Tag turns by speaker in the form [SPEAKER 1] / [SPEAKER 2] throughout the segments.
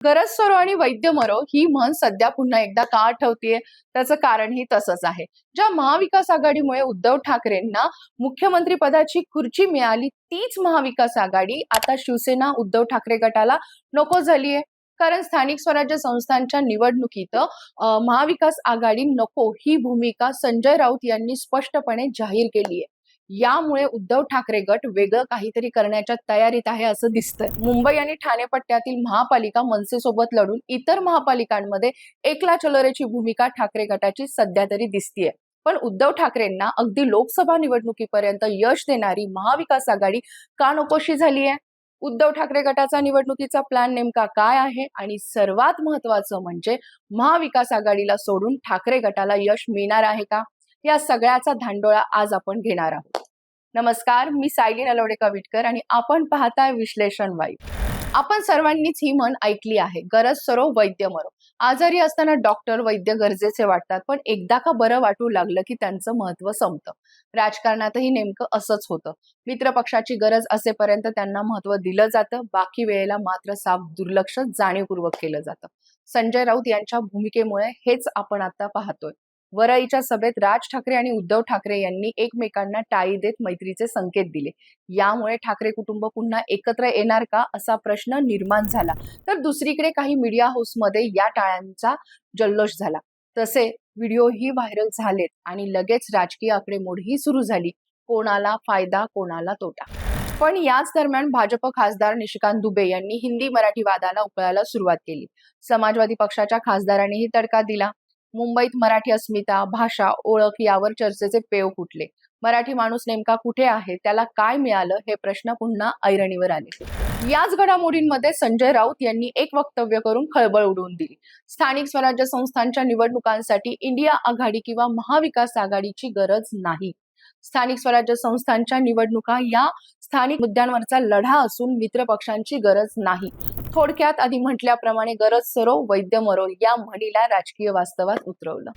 [SPEAKER 1] गरज सरो आणि वैद्य मरो ही म्हण सध्या पुन्हा एकदा का आठवतीये? त्याचं कारणही तसंच आहे. ज्या महाविकास आघाडीमुळे उद्धव ठाकरेंना मुख्यमंत्री पदाची खुर्ची मिळाली तीच महाविकास आघाडी आता शिवसेना उद्धव ठाकरे गटाला नको झालीये. कारण स्थानिक स्वराज्य संस्थांच्या निवडणुकीत महाविकास आघाडी नको ही भूमिका संजय राऊत यांनी स्पष्टपणे जाहीर केली आहे यामुळे उद्धव ठाकरे गट वेगळं काहीतरी करण्याच्या तयारीत आहे असं दिसतंय. मुंबई आणि ठाणे पट्ट्यातील महापालिका मनसेसोबत लढून इतर महापालिकांमध्ये एकला चलरेची भूमिका ठाकरे गटाची सध्या तरी दिसतीये. पण उद्धव ठाकरेंना अगदी लोकसभा निवडणुकीपर्यंत यश देणारी महाविकास आघाडी का नकोशी झाली आहे उद्धव ठाकरे गटाचा निवडणुकीचा प्लॅन नेमका काय आहे? आणि सर्वात महत्वाचं म्हणजे महाविकास आघाडीला सोडून ठाकरे गटाला यश मिळणार आहे का? या सगळ्याचा धांडोळा आज आपण घेणार आहोत. नमस्कार मी सायली नलवडे कविटकर आणि आपण पाहताय विश्लेषण वाईब. आपण सर्वांनीच ही म्हण ऐकली आहे गरज सरो वैद्य मरो. आजारी असताना डॉक्टर वैद्य गरजेचे वाटतात पण एकदा का बरं वाटू लागलं की त्यांचं महत्त्व संपतं. राजकारणातही नेमकं असंच होतं. मित्रपक्षाची गरज असेपर्यंत त्यांना महत्त्व दिलं जातं बाकी वेळेला मात्र साफ दुर्लक्ष जाणीवपूर्वक केलं जातं. संजय राऊत यांच्या भूमिकेमुळे हेच आपण आता पाहतोय. वरईच्या सभेत राज ठाकरे आणि उद्धव ठाकरे यांनी एकमेकांना टाळी देत मैत्रीचे संकेत दिले. यामुळे ठाकरे कुटुंब पुन्हा एकत्र येणार का असा प्रश्न निर्माण झाला. तर दुसरीकडे काही मीडिया हाऊसमध्ये या टाळ्यांचा जल्लोष झाला. तसे व्हिडिओही व्हायरल झालेत आणि लगेच राजकीय आकडेमोडही सुरू झाली. कोणाला फायदा कोणाला तोटा. पण याच दरम्यान भाजप खासदार निशिकांत दुबे यांनी हिंदी मराठी वादाला उकळायला सुरुवात केली. समाजवादी पक्षाच्या खासदारांनीही तडका दिला. मुंबईत मराठी अस्मिता भाषा ओळख यावर चर्चेचे पेव फुटले. मराठी माणूस नेमका कुठे आहे? त्याला काय मिळालं? हे प्रश्न पुन्हा ऐरणीवर आले. याच घडामोडींमध्ये संजय राऊत यांनी एक वक्तव्य करून खळबळ उडवून दिली. स्थानिक स्वराज्य संस्थांच्या निवडणुकांसाठी इंडिया आघाडी किंवा महाविकास आघाडीची गरज नाही. स्थानिक स्वराज्य संस्थांच्या निवडणुका या स्थानिक मुद्द्यांवरचा लढा असून मित्र पक्षांची गरज नाही. थोडक्यात आधी म्हटल्याप्रमाणे गरज सरो वैद्य मरो या म्हणीला राजकीय वास्तवात उतरवलं.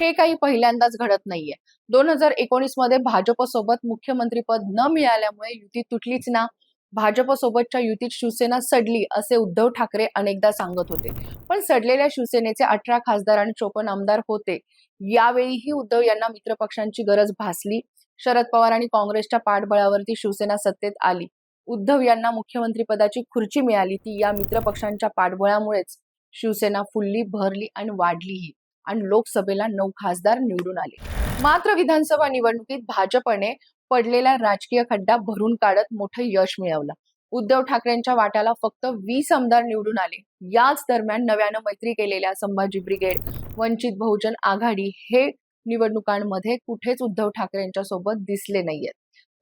[SPEAKER 1] हे काही पहिल्यांदाच घडत नाहीये. दोन हजार एकोणीसमध्ये भाजप सोबत मुख्यमंत्रीपद न मिळाल्यामुळे युती तुटलीच ना? भाजप सोबतच्या युतीत शिवसेना सडली असे उद्धव ठाकरे अनेकदा सांगत होते. पण सडलेल्या शिवसेनेचे अठरा खासदार आणि चोपन्न आमदार होते. यावेळीही उद्धव यांना मित्रपक्षांची गरज भासली. शरद पवार आणि काँग्रेसच्या पाठबळावरती शिवसेना सत्तेत आली. उद्धव यांना मुख्यमंत्रीपदाची खुर्ची मिळाली. ती या मित्रपक्षांच्या पाठबळामुळेच शिवसेना फुलली भरली आणि वाढलीही आणि लोकसभेला नऊ खासदार निवडून आले. मात्र विधानसभा निवडणुकीत भाजपने पडलेला राजकीय खड्डा भरून काढत मोठं यश मिळवलं. उद्धव ठाकरेंच्या वाट्याला फक्त वीस आमदार निवडून आले. याच दरम्यान नव्यानं मैत्री केलेल्या संभाजी ब्रिगेड वंचित बहुजन आघाडी हे निवडणुकांमध्ये कुठेच उद्धव ठाकरेंच्या सोबत दिसले नाहीयेत.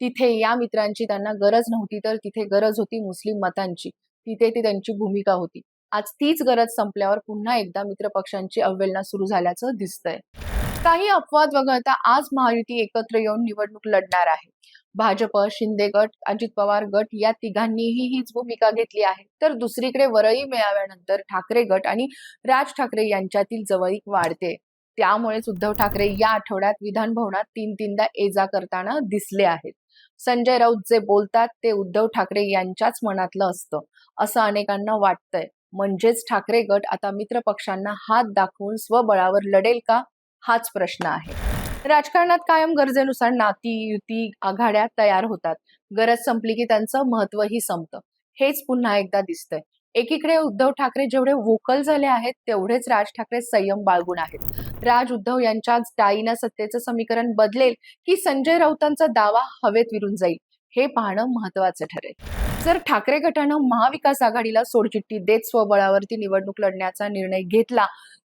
[SPEAKER 1] तिथे या मित्रांची त्यांना गरज नव्हती तर तिथे गरज होती मुस्लिम मतांची. तिथे ती त्यांची भूमिका होती. आज तीच गरज संपल्यावर पुन्हा एकदा मित्रपक्षांची अवहेलना सुरू झाल्याचं दिसतंय. काही अपवाद वगळता आज महायुती एकत्र येऊन निवडणूक लढणार आहे. भाजप शिंदे गट अजित पवार गट या तिघांनीही हीच भूमिका घेतली आहे. तर दुसरीकडे वरळी मेळाव्यानंतर ठाकरे गट आणि राज ठाकरे यांच्यातील जवळीक वाढते. त्यामुळेच उद्धव ठाकरे या आठवड्यात विधान भवनात तीन तीनदा ये जा करताना दिसले आहेत. संजय राऊत जे बोलतात ते उद्धव ठाकरे यांच्याच मनातलं असतं. असं अनेकांना वाटतंय. म्हणजेच ठाकरे गट आता मित्र पक्षांना हात दाखवून स्वबळावर लढेल का? हाच प्रश्न आहे. राजकारणात कायम गरजेनुसार नाती युती आघाड्या तयार होतात. गरज संपली की त्यांचं महत्वही संपतं. हेच पुन्हा एकदा दिसतंय. एकीकडे उद्धव ठाकरे जेवढे वोकल झाले आहेत तेवढेच राज ठाकरे संयम बाळगून आहेत. राज उद्धव यांच्या डाईनं सत्तेचं समीकरण बदलेल की संजय राऊतांचा दावा हवेत विरून जाईल हे पाहणं महत्वाचं ठरेल. जर ठाकरे गटानं महाविकास आघाडीला सोडचिठ्ठी देत स्वबळावरती निवडणूक लढण्याचा निर्णय घेतला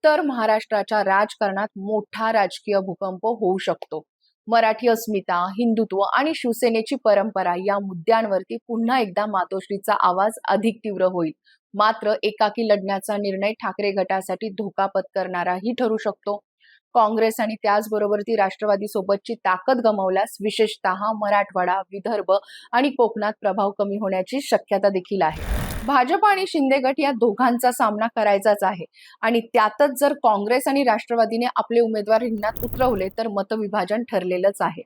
[SPEAKER 1] तर महाराष्ट्राच्या राजकारणात मोठा राजकीय भूकंप होऊ शकतो. मराठी अस्मिता हिंदुत्व आणि शिवसेनेची परंपरा या मुद्द्यांवरती पुन्हा एकदा मातोश्रीचा आवाज अधिक तीव्र होईल. मात्र एकाकी लढण्याचा निर्णय ठाकरे गटासाठी धोका पत्करणाराही ठरू शकतो. काँग्रेस आणि त्याचबरोबर ती राष्ट्रवादी सोबतची ताकद गमावल्यास विशेषतः मराठवाडा विदर्भ आणि कोकणात प्रभाव कमी होण्याची शक्यता देखील आहे. भाजप आणि शिंदे गट या दोघांचा सामना करायचाच आहे. आणि त्यातच जर काँग्रेस आणि राष्ट्रवादीने आपले उमेदवार रिंगणात उतरवले तर मतविभाजन ठरलेलंच आहे.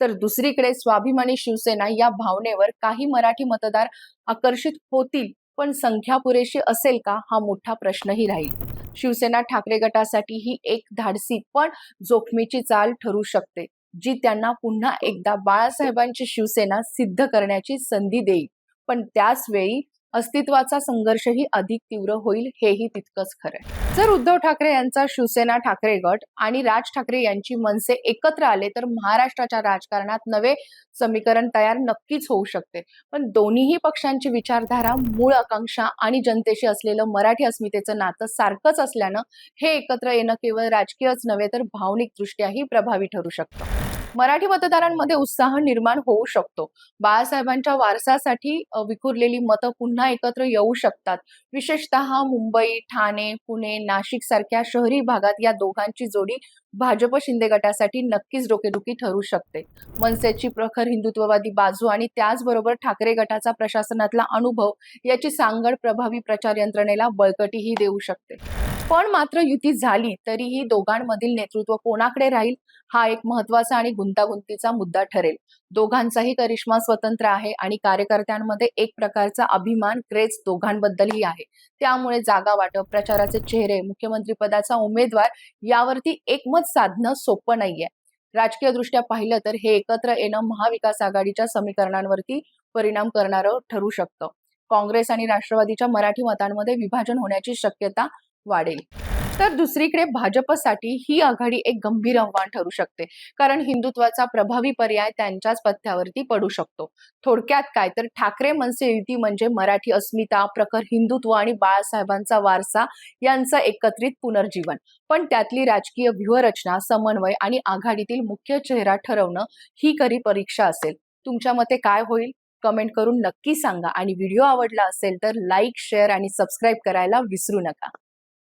[SPEAKER 1] तर दुसरीकडे स्वाभिमानी शिवसेना या भावनेवर काही मराठी मतदार आकर्षित होतील पण संख्या पुरेशी असेल का हा मोठा प्रश्नही राहील. शिवसेना ठाकरे गटासाठी ही एक धाडसी पण जोखमीची चाल ठरू शकते जी त्यांना पुन्हा एकदा बाळासाहेबांची शिवसेना सिद्ध करण्याची संधी देईल. पण त्याच वेळी अस्तित्वाचा संघर्षही अधिक तीव्र होईल हेही तितकंच खरं जर उद्धव ठाकरे यांचा शिवसेना ठाकरे गट आणि राज ठाकरे यांची मनसे एकत्र आले तर महाराष्ट्राच्या राजकारणात नवे समीकरण तयार नक्कीच होऊ शकते. पण दोन्हीही पक्षांची विचारधारा मूळ आकांक्षा आणि जनतेशी असलेलं मराठी अस्मितेचं नातं सारखंच असल्यानं हे एकत्र येणं केवळ राजकीयच नव्हे तर भावनिक दृष्ट्याही प्रभावी ठरू शकतं. मराठी मतदारांमध्ये उत्साह निर्माण होऊ शकतो. बाळासाहेबांच्या वारसासाठी विखुरलेली मतं पुन्हा एकत्र येऊ शकतात. विशेषतः मुंबई ठाणे पुणे नाशिक सारख्या शहरी भागात या दोघांची जोडी भाजप शिंदे गटासाठी नक्कीच डोकेदुखी ठरू शकते. मनसेची प्रखर हिंदुत्ववादी बाजू आणि त्याचबरोबर ठाकरे गटाचा प्रशासनातला अनुभव याची सांगड प्रभावी प्रचार यंत्रणेला बळकटीही देऊ शकते. पण मात्र युती झाली तरीही दोघांमधील नेतृत्व कोणाकडे राहील हा एक महत्त्वाचा आणि गुंतागुंतीचा मुद्दा ठरेल. दोघांचाही करिश्मा स्वतंत्र आहे आणि कार्यकर्त्यांमध्ये एक प्रकारचा अभिमान क्रेज दोघांबद्दलही आहे. त्यामुळे जागा वाटप प्रचाराचे चेहरे मुख्यमंत्री पदाचा उमेदवार यावरती एकमत साधणं सोपं नाहीये. राजकीय दृष्ट्या पाहिलं तर हे एकत्र येणं महाविकास आघाडीच्या समीकरणांवरती परिणाम करणारं ठरू शकतं. काँग्रेस आणि राष्ट्रवादीच्या मराठी मतांमध्ये विभाजन होण्याची शक्यता वाढेल. तर दुसरीकडे भाजपसाठी ही आघाडी एक गंभीर आव्हान ठरू शकते. कारण हिंदुत्वाचा प्रभावी पर्याय त्यांच्याच पथ्यावरती पडू शकतो. थोडक्यात काय तर ठाकरे मनसे युती म्हणजे मराठी अस्मिता प्रखर हिंदुत्व आणि बाळासाहेबांचा वारसा यांचं एकत्रित पुनर्जीवन. पण त्यातली राजकीय व्यूहरचना समन्वय आणि आघाडीतील मुख्य चेहरा ठरवणं ही खरी परीक्षा असेल. तुमच्या मते काय होईल? कमेंट करून नक्की सांगा आणि व्हिडिओ आवडला असेल तर लाईक शेअर आणि सबस्क्राईब करायला विसरू नका.